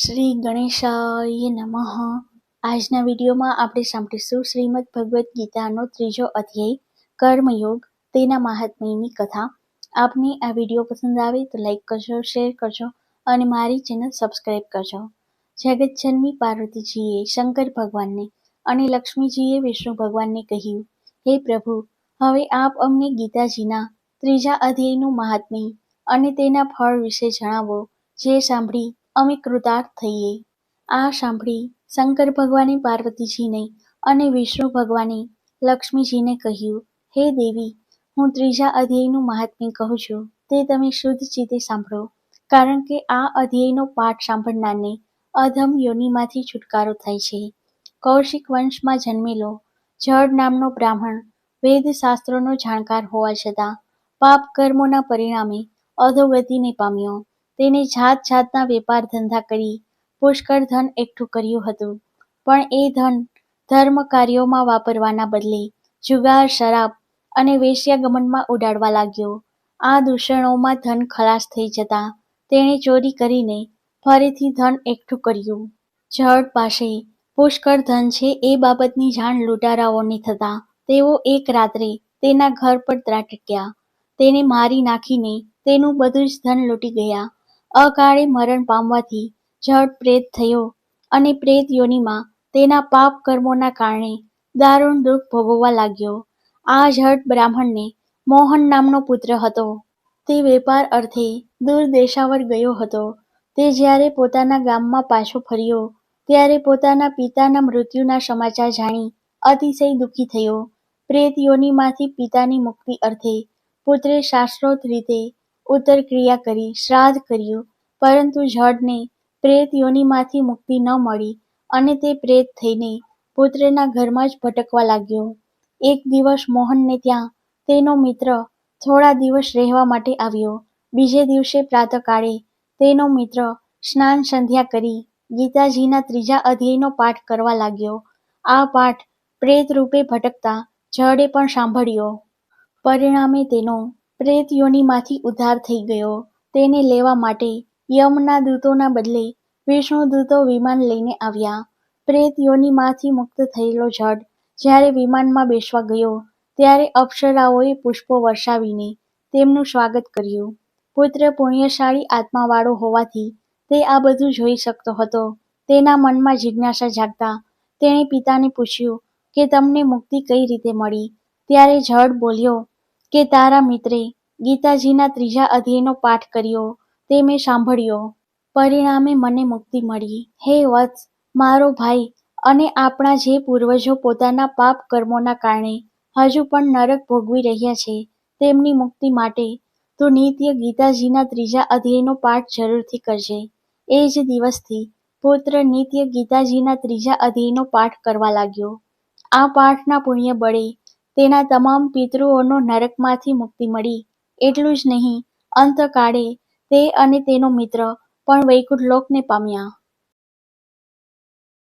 શ્રી ગણેશાય નમઃ. આજના વિડીયોમાં આપણે સાંભળીશું શ્રીમદ ભગવદ્ ગીતાનો ત્રીજો અધ્યાય, કર્મયોગ, તેના મહાત્મ્યની કથા. આપને આ વીડિયો પસંદ આવે તો લાઈક કરજો, શેર કરજો અને મારી ચેનલ સબસ્ક્રાઈબ કરજો. જગત જન્મી પાર્વતીજીએ શંકર ભગવાનને અને લક્ષ્મીજીએ વિષ્ણુ ભગવાનને કહ્યું, હે પ્રભુ, હવે આપ અમને ગીતાજીના ત્રીજા અધ્યાયનું મહાત્મ્ય અને તેના ફળ વિશે જણાવો. જે સાંભળી અમે કૃતાર્થ થઈએ. આ સાંભળી શંકર ભગવાને પાર્વતીજીને અને વિષ્ણુ ભગવાને લક્ષ્મીજીને કહ્યું, હે દેવી, હું ત્રીજા અધ્યાયનું મહાત્મ્ય કહું છું. તે તમે શુદ્ધ ચિત્તે સાંભળો. કારણ કે આ અધ્યાયનો પાઠ સાંભળનારને અધમ યોનિમાંથી છુટકારો થાય છે. કૌશિક વંશમાં જન્મેલો જળ નામનો બ્રાહ્મણ વેદ શાસ્ત્રોનો જાણકાર હોવા છતાં પાપ કર્મોના પરિણામે અધોગતિને પામ્યો. તેને જાત જાતના વેપાર ધંધા કરી. પુષ્કળ ધન એકઠું કર્યું હતું. પણ એ ધન ધર્મ કાર્યોમાં વાપરવાના બદલે જુગાર, શરાબ અને વેશ્યાગમનમાં ઉડાડવા લાગ્યો. આ દૂષણોમાં ધન ખલાસ થઈ જતા તેણે ચોરી કરીને ફરીથી ધન એકઠું કર્યું. જળ પાસે પુષ્કળ ધન છે એ બાબતની જાણ લૂંટારાઓને થતા તેઓ એક રાત્રે તેના ઘર પર ત્રાટક્યા. તેને મારી નાખીને તેનું બધું જ ધન લૂંટી ગયા. અકાળે મરણ પામવાથી જડ પ્રેત થયો અને પ્રેત યોનિમાં તેના પાપ કર્મોના કારણે દારૂણ દુઃખ ભોગવવા લાગ્યો. આ જડ બ્રાહ્મણને મોહન નામનો પુત્ર હતો. તે વેપાર અર્થે દૂર દેશાવર ગયો હતો. તે જ્યારે પોતાના ગામમાં પાછો ફર્યો, ત્યારે પોતાના પિતાના મૃત્યુના સમાચાર જાણી અતિશય દુઃખી થયો. પ્રેત યોનિમાંથી પિતાની મુક્તિ અર્થે પુત્રે શાસ્ત્રોક્ત રીતે ઉત્તર ક્રિયા કરી, શ્રાદ્ધ કર્યું, પરંતુ જળને પ્રેત યોનિમાંથી મુક્તિ ન મળી અને તે પ્રેત થઈને પુત્રના ઘરમાં જ ભટકવા લાગ્યો. એક દિવસ મોહનને ત્યાં તેનો મિત્ર થોડા દિવસ રહેવા માટે આવ્યો. બીજે દિવસે પ્રાતકાળે તેનો મિત્ર સ્નાન સંધ્યા કરી ગીતાજીના ત્રીજા અધ્યાયનો પાઠ કરવા લાગ્યો. આ પાઠ પ્રેત રૂપે ભટકતા જળે પણ સાંભળ્યો. પરિણામે તેનો પ્રેત યોનિમાંથી ઉદ્ધાર થઈ ગયો. તેને લેવા માટે યમના દૂતોના બદલે વિષ્ણુ દૂતો વિમાન લઈને આવ્યા. પ્રેત યોનિમાંથી મુક્ત થયેલો જડ જ્યારે વિમાનમાં બેસવા ગયો, ત્યારે અપ્સરાઓએ પુષ્પો વર્ષાવીને તેમનું સ્વાગત કર્યું. પુત્ર પુણ્યશાળી આત્માવાળો હોવાથી તે આ બધું જોઈ શકતો હતો. તેના મનમાં જિજ્ઞાસા જાગતા તેણે પિતાને પૂછ્યું કે તમને મુક્તિ કઈ રીતે મળી? ત્યારે જડ બોલ્યો કે તારા મિત્રે ગીતાજીના ત્રીજા અધ્યયનો પાઠ કર્યો તે મેં સાંભળ્યો. પરિણામે મને મુક્તિ મળી. હે વત્સ, મારો ભાઈ અને આપણા જે પૂર્વજો પોતાના પાપ કર્મોના કારણે હજુ પણ નરક ભોગવી રહ્યા છે, તેમની મુક્તિ માટે તું નિત્ય ગીતાજીના ત્રીજા અધ્યાયનો પાઠ જરૂરથી કરજે. એ જ દિવસથી પુત્ર નિત્ય ગીતાજીના ત્રીજા અધ્યાયનો પાઠ કરવા લાગ્યો. આ પાઠના પુણ્ય બળે તેના તમામ પિતૃઓનો નરકમાંથી મુક્તિ મળી. એટલું જ નહીં, અંતકાળે તે અને તેનો મિત્ર પણ વૈકુંઠ લોકને પામ્યા.